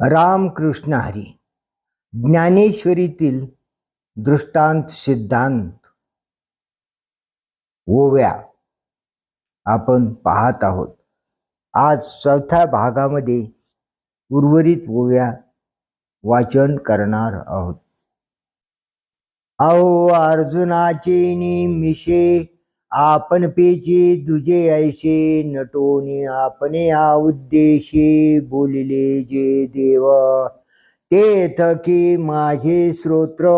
रामकृष्ण हरी ज्ञानेश्वरीतील दृष्टांत सिद्धांत. ओव्या आपण पाहत आहोत. आज चौथ्या भागामध्ये उर्वरित ओव्या वाचन करणार आहोत. अहो अर्जुनाचे निमिषे आपण पेची दुजे ऐशे नटोनी आपणे या उद्देशी बोलिले जे देव। ते थकी माझे श्रोत्र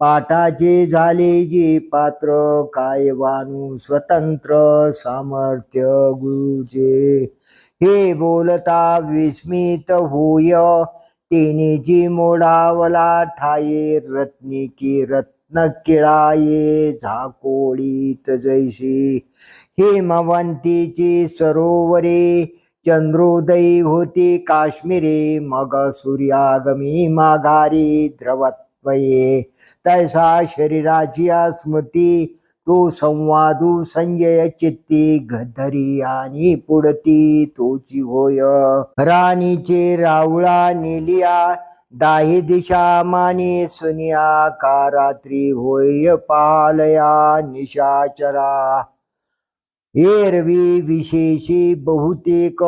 पाठाचे झाले जे पात्र काय वाणू स्वतंत्र सामर्थ्य गुरुजे। हे बोलता विस्मित होय तेने जी मोडावला ठाये रत्निकी रत्न न किळाये झाकोळीत जैशी हेमवंतीची सरोवरे चंद्रोदयी होती काश्मीरे मग सूर्यागमी माघारी द्रवत्वये. तैसा शरीराची स्मृती तो संवादू संजय चित्ती गधरी आणि पुढती तोची होय. राणीचे रावळा नेलिया दाही दिशा माने सुनिया का रात्री होय पालया निशाचरा. एरवी विशेषी बहुतेक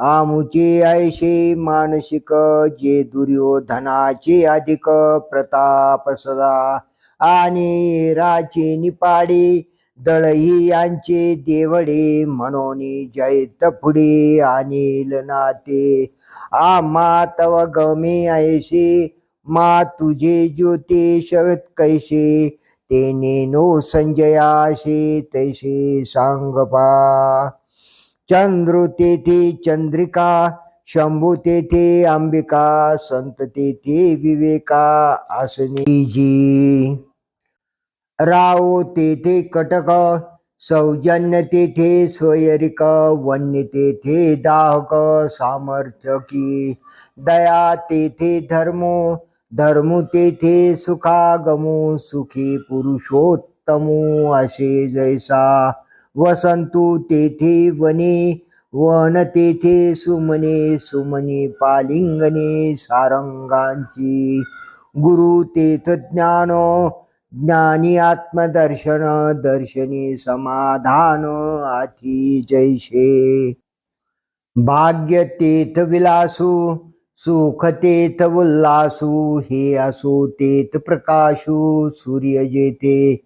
आमुचे ऐशे मानसिक जे दुर्योधनाचे अधिक प्रताप सदा. आणि राचे निपाडी दळही यांचे देवडे म्हणून जैत पुढे अनिल नाते. आम्हा तव गमे ऐशे मा तुझे ज्योतिष कैसे तेने नो संजयाशे तैसे सांगपा चंद्र तेथे चंद्रिका शंभू तेथे अंबिका संत तेथे विवेका आसनी जी. राव तेथे कटक सौजन्य तेथे स्वयरिक वन्य तेथे दाहक सामर्थ्य की दया तेथे धर्मो धर्मो तेथे सुखागमो सुखी पुरुषोत्तमो असे जैसा. वसंतू तेथे वने वन तेथे सुमने सुमने पालिंगने सारंगांची. गुरु तेथ ज्ञान ज्ञानी आत्मदर्शन दर्शनी समाधान आती जैसे भाग्य तेथ विलासू सुख तेथ उल्लासू हे असो तेथ प्रकाशू सूर्य जेते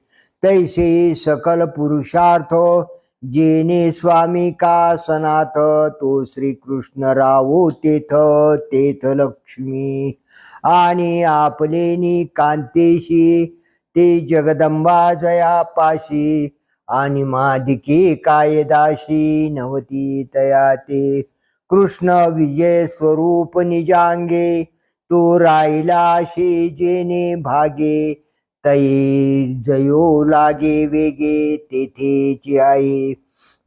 तैसे सकल पुरुषार्थ जेने स्वामी का सनाथ तो श्री कृष्ण रावो तेथ तेथ लक्ष्मी। आणि आपलेनी कांतेशी ते जगदंबा जया पाशी आणि मादिके कायदाशी नवती तया ते. कृष्ण विजय स्वरूप निजांगे तो राहिलाशी जेने भागे. तये जयो लागे वेगे तेथेची आहे.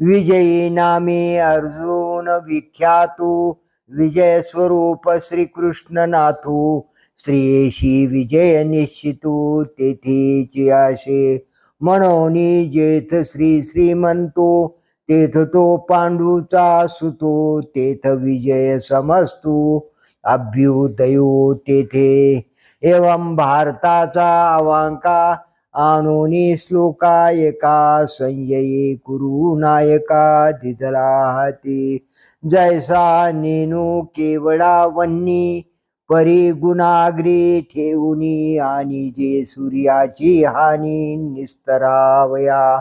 विजयी नामे अर्जुन विख्यातू. विजय स्वरूप श्रीकृष्ण नाथू श्रीशी विजय निश्चितू तेथेची आशे. म्हणून जेथ श्री श्रीमंतो तेथ तो पांडूचा सुतो तेथ विजय समस्तू. अभ्युदयो तेथे. एवं भारताचा अवांका आणोनी श्लोका एका संजये कुरु नायका दिदला हाती जैसा नेनू केवडा वन्नी परी गुणाग्री ठेवणी आणि जे सूर्याची हानी निस्तरावया.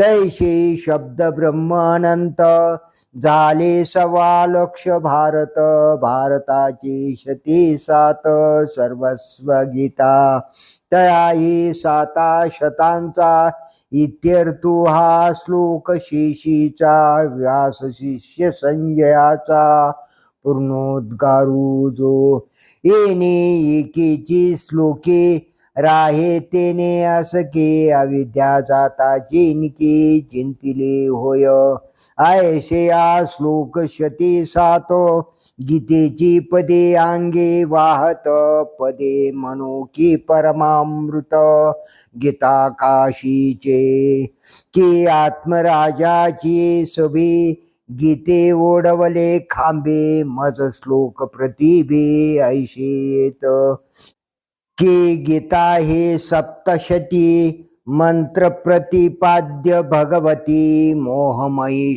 तैसे शब्द ब्रह्मानंत झाले सवा लक्ष भारत भारताची शती सात सर्वस्व गीता. तयाही साता शतांचा इत्यर्थू हा श्लोक शेषीचा व्यास शिष्य संजयाचा. पूर्णोद्गारू जो. येणे एकेची श्लोके राहे तेने असके अविद्या जाता जिनकी जिंतिले होय. आयशे या श्लोक शती सात गीतेची पदे अंगे वाहत पदे म्हणो की परमामृत. गीता काशीचे की आत्मराजाची सभी गीते ओढवले खांबे मज श्लोक प्रतिभे ऐशेत. के की गीता हे सप्तशती मंत्र प्रतिपाद्य भगवती मोहमयी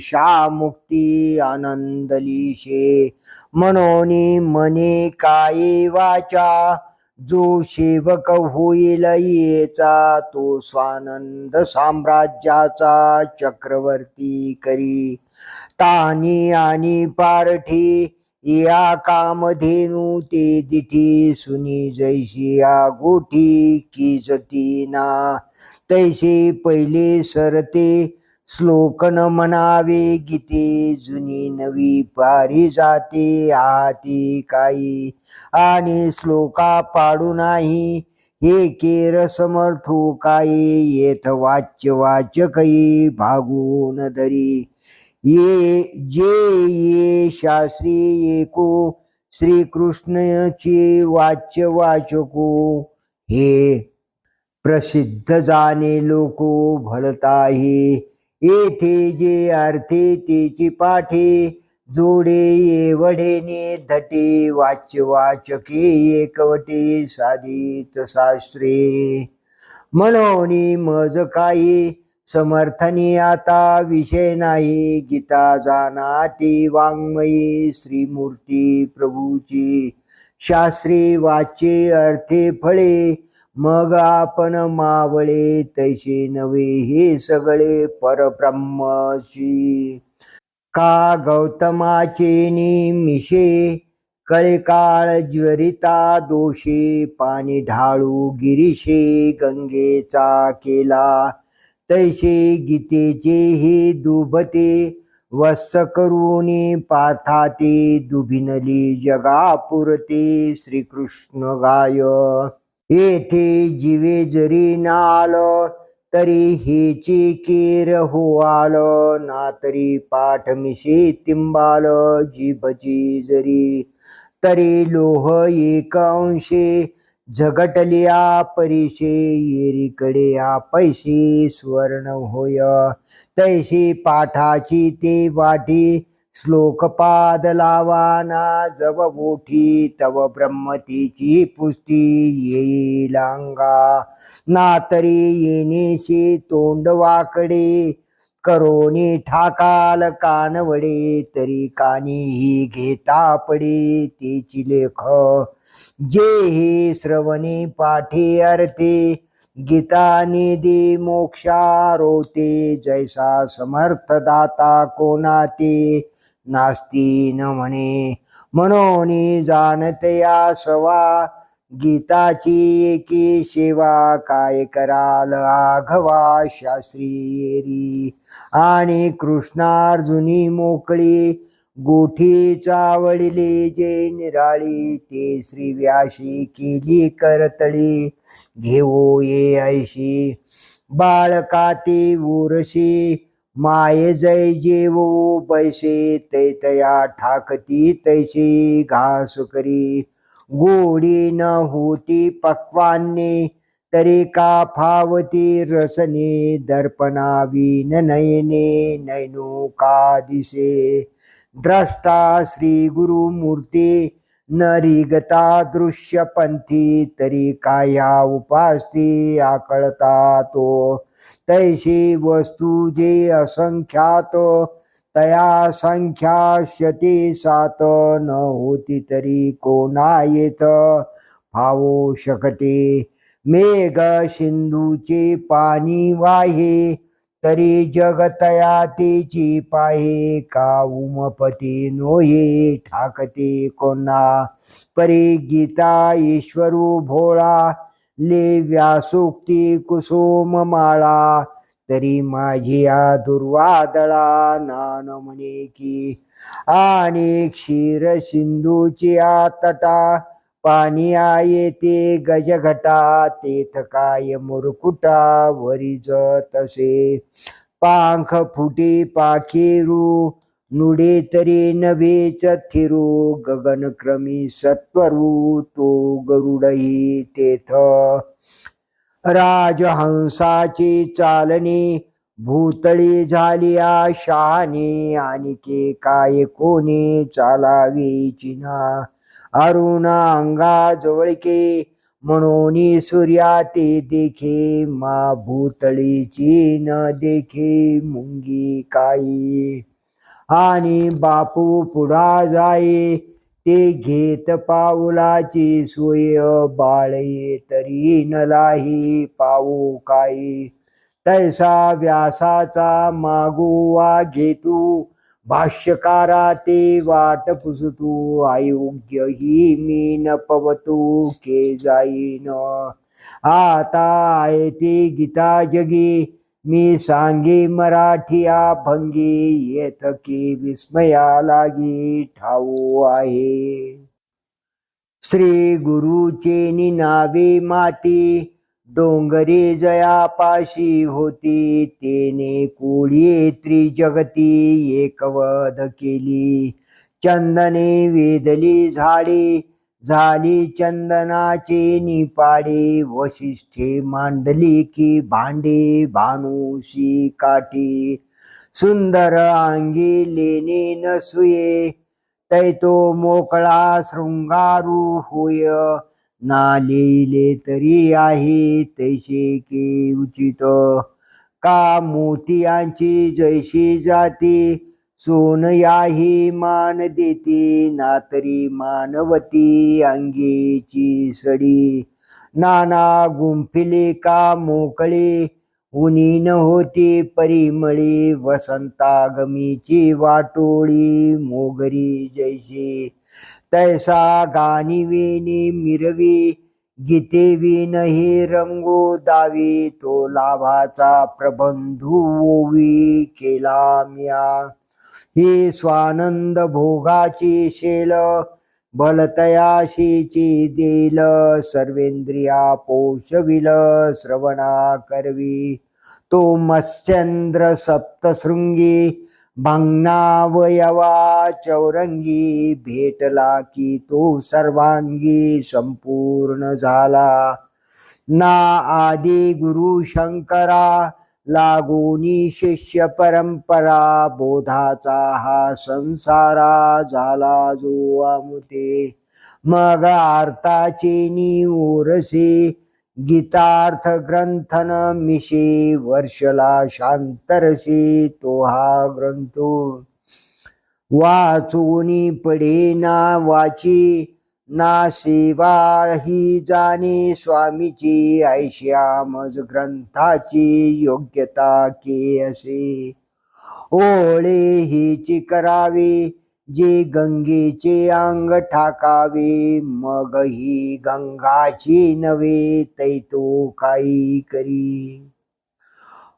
मुक्ती आनंदलीशे. मनोनी मने काये वाचा जो सेवक होईल येचा तो स्वानंद साम्राज्याचा चक्रवर्ती करी. तानी आणि पारठी या कामधेनू ते दिठी. सुनी जैशी या गोठी की जती ना तैसे पहिले सरते श्लोकन म्हणावे गीते. जुनी नवी पारी जाते आती काही. आणि श्लोका पाडू नाही हे केर समर्थो काही येथ वाच्य वाचकई भागून दरी ये जे ये शास्त्री एको श्रीकृष्णचे वाच्य वाचको हे प्रसिद्ध जाणे लोको भलताही. येथे जे अर्थे तेची पाठे जोडे एवढेने धटे वाच्य वाचके एकवटे साधित शास्त्रे. म्हणून मज काही समर्थनी आता विषय नाही. गीता जाना ती वाङ्मयी श्रीमूर्ती प्रभूची. शास्त्री वाचे अर्थे फळे. मग आपण मावळे तैसे नवे हे सगळे परब्रह्मशी. का गौतमाचे निमिषे? कळे काळ ज्वरिता दोषे. पाणी ढाळू गिरीशे. गंगेचा केला तैसे गीतेचे हे दुबते वत्स करून पार्थाते दुभिनली जगा पुरते श्रीकृष्ण गाय. येथे जीवे जरी नाल तरी हेचे केर हो आल ना तरी पाठ मिशे तिंबाल जीभची जरी तरी लोह एक अंशे झगटलिया परिशे येरीकडे या पैसे स्वर्ण होय. तैशी पाठाची ते वाटी श्लोकपाद लावाना जव मोठी तव ब्रह्मतीची पुष्टी येई लांगा ना तरी येणेशी तोंड वाकडे करोनी ठाकाल कानवडे तरी कानीही घेता पडे तेची लेख. जे हे श्रवणे पाठी अर्थे गीताने दे मोक्षारोते जैसा समर्थ दाता कोणाते? नास्ती न म्हणे म्हणून जाणतया सवा गीताची एकी सेवा काय कराल आघवा शास्त्रीरी आणि कृष्णार्जुनी मोकळी गोठी चावळिले जे निराळी ते श्री व्याशी केली करतळी. घेऊ ये ऐशी बाळकाते उरशी माये जय जेवो बैसे तैतया ठाकती तैशी घास करी. गोडी न होती पक्वाने तरी का फावती रसने दर्पणावीन नयने नैनो का दिसे? द्रष्टा श्री गुरुमूर्ती नरिगता दृश्य पंथी तरी काया उपासती आकळता तो तैशी वस्तू जे असंख्यात तया संख्या शती सात न होती तरी कोणा येत फावो शकते. मेघ सिंधूचे पाणी वाहे तरी जगतया तेची पाहे का उमपती नोये ठाकते कोणा? परी गीता ईश्वरू भोळा ले व्यासोक्ती कुसुम माळा तरी माझी या दुर्वादळा नान म्हणे की आणि क्षीर सिंधूची आ तटा पाणी येते गजघटा तेथ काय मुरकुटा वरीज तसे पांख फुटी पाखिरू नुडे तरी नभेच थिरू गगनक्रमी सत्वरू तो गरुडही तेथ. राजहंसाची चालणी भूतळी झाली शहाणे आणखी काय कोणी चालावी चिन्हा अरुणा अंगा जवळके म्हणून सूर्या ते देखे. मा भूतळीची न देखे मुंगी काही. आणि बापू पुढा जाई ते घेत पाऊलाची सोय बाळये तरी नलाही पाऊ काही. तैसा व्यासाचा मागोवा घेतू भाष्यकारा ते वाट पुसतू अयोग्य ही मी न पवतू के जाईन. आता आहे ती गीता जगी मी सांगे मराठी भंगी येत की विस्मया लागी ठाऊ आहे. श्री गुरुचे निनावे माती डोंगरी जयापाशी होती तेने कोळी त्रिजगती एकवध केली. चंदने वेदली झाडे झाली चंदनाचे निपाडे वशिष्ठे मांडली की भांडे भानुशी काठी. सुंदर अंगी लेने नसुये तैतो मोकळा शृंगारू होय. ना लिहिले तरी आहे तैसे के उचित. का मोतियांची जैशी जाती सोन याही मान देती ना तरी मानवती अंगेची सडी. नाना गुंफिले का मोकळे उनी न होती परिमळी वसंतागमीची वाटोळी मोगरी जैशी तैसा गाणी वेणी मिरवी गीते विनही रंगो दावी तो लाभाचा प्रबंधू ओवी केला म्या. ही स्वानंद भोगाची शेल बलतयाशीची देल सर्वेंद्रिया पोषविल श्रवणा करवी. तो मत्स्येंद्र सप्तशृंगी भंगनावयवा चौरंगी भेटला की तो सर्वांगी संपूर्ण झाला. ना आदि गुरु शंकरा लागूनी शिष्य परंपरा बोधाचा हा संसारा झाला जो आमुते मग आर्ताचे नि ओरसे गीतार्थ ग्रंथन मिशे वर्षला शांतरसे तो हा ग्रंथो वाचूनी पडे ना वाची ना सेवा ही जाणे स्वामीची ऐश्यामज ग्रंथाची योग्यता के असे ओळे हिची करावे जे गंगेचे अंग ठाकावे मग ही गंगाची नवे तैतो काही करी?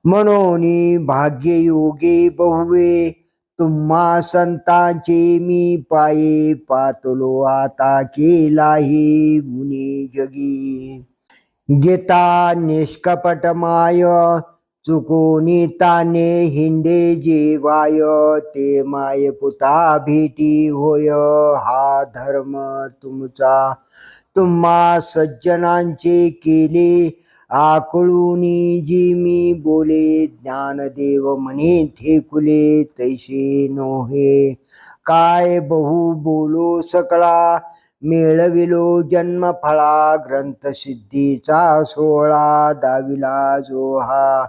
म्हणून भाग्ययोगे बहुवे तुम्हा संतांचे मी पाये पातलो आता केलाही मुनी जगी. गीता निष्कपट माय चुकोनी ताने हिंडे जेवाय ते माय पुता भेटी होय हा धर्म तुमचा. तुम्हा सज्जनांचे केले आकळूनी जी मी बोले ज्ञानदेव म्हणे ठेकुले तैसे नोहे. काय बहु बोलो सकळा मिळविलो जन्मफळा ग्रंथ सिद्धीचा सोहळा दाविला जोहा.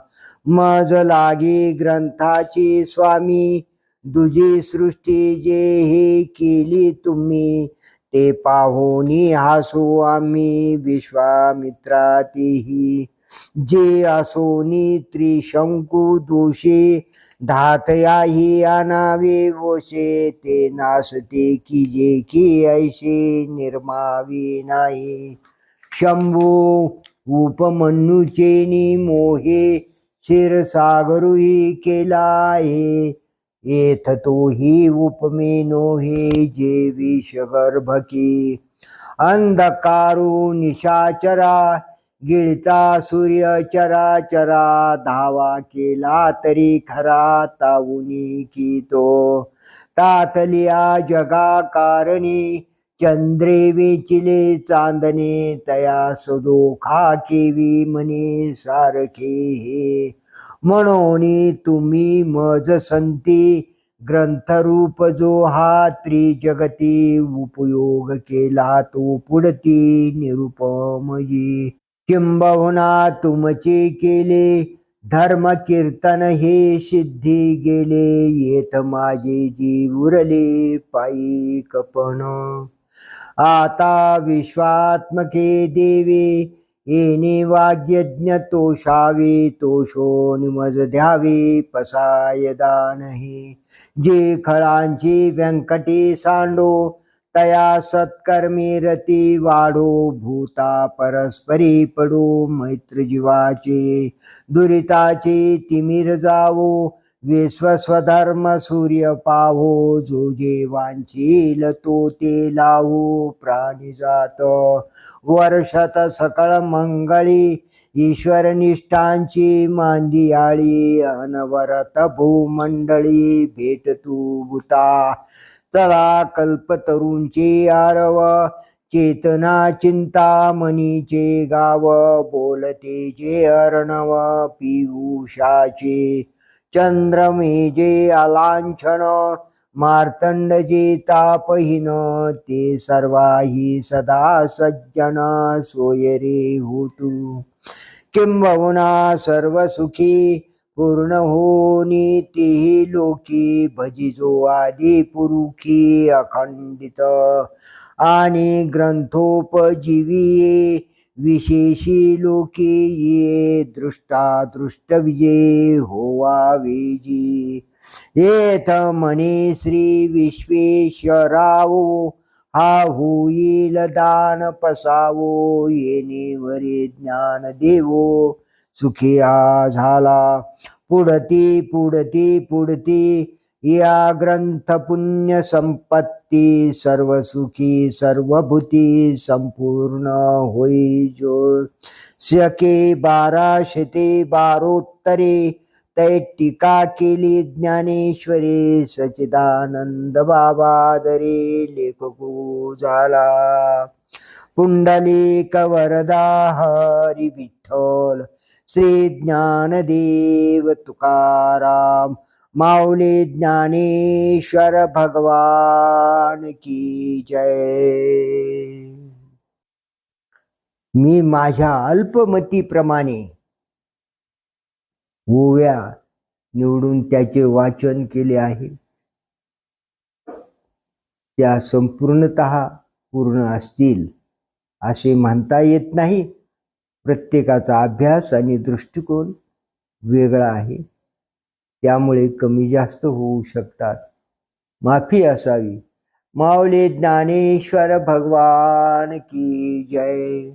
मज लागे ग्रंथाची स्वामी दुजी सृष्टी जे हे केली तुम्ही. ते पाहुनी हसू आम्ही विश्वामित्रातीही. जे असोनी त्रिशंकू दोषे धातयाही आनावे वोशे ते नासते की जे की ऐसे निर्मावे नाही. शंभू उपमन्यूचे मोहे शिरसागरुही केला आहे येथ तोही उपमेनो हे जे विषगर्भकी। अंधकारू निशाचरा गिळता सूर्य चरा चरा धावा केला तरी खरा ताऊनी की तो। तातलिया जगा कारणी चंद्रे वेचिले चांदणे तया सुदोखा केवी म्हणे सारखे हे। म्हणून तुम्ही मज संती ग्रंथरूप जो हा त्रिजगती उपयोग केला तो पुढती निरुपमजी किंबहुना तुमचे केले धर्म कीर्तन हे सिद्धी गेले येत माझे जीव उरले पायी कपण. आता विश्वात्मके देवे येणे वाग्यज्ञ तोषावे तोषो निमज द्यावे पसायदानही जे खळांची व्यंकटी सांडो तया सत्कर्मी रती वाढो भूता परस्परी पडो मैत्र जीवाचे दुरिताचे तिमिर जावो. विश्वस्वधर्म सूर्य पाहो जो जे वांचील तो ते लावो प्राणी जात. वर्षत सकळ मंगळी ईश्वर निष्ठांची मांदियाळी अनवरत भूमंडळी भेट तू बुता चला कल्पतरूंचे आरव चेतना चिंता मनीचे गाव बोलते जे अर्णव पियुषाचे चंद्रमेजे अलांछन मार्तंडजे तापहीन ते सर्वाही सदा सज्जन सोयरे होतु. किंबहुना सर्व सुखी पूर्ण होनी तेही लोकी भजिजो आदी पुरुखी अखंडित. आणि ग्रंथोपजीवी विशेषी लोके ये दृष्टा दृष्ट विजय होवावेजी येथ म्हणे श्री विश्वेश्वराव हा होईल दान पसावो येणे वरे ज्ञान देवो सुखी हा झाला। पुढती पुढती पुढती या ग्रंथ पुण्य संपत्ती सर्व सुखी सर्व भूती संपूर्ण होई जो शके ते बारोत्तरे तै टीका केली ज्ञानेश्वरी सचिदानंद बाबादरे लेखको झाला. पुंडलिक वरदा हरी विठ्ठल श्री ज्ञानदेव तुकाराम माऊली ज्ञानेश्वर भगवान की जय. मी माझ्या अल्पमतीप्रमाणे ओव्या निवडून त्याचे वाचन केले आहे. त्या संपूर्णत पूर्ण असतील असे म्हणता येत नाही. प्रत्येकाचा अभ्यास आणि दृष्टिकोन वेगळा आहे. त्यामुळे कमी जास्त होऊ शकतात. माफी असावी. माऊली ज्ञानेश्वर भगवान की जय.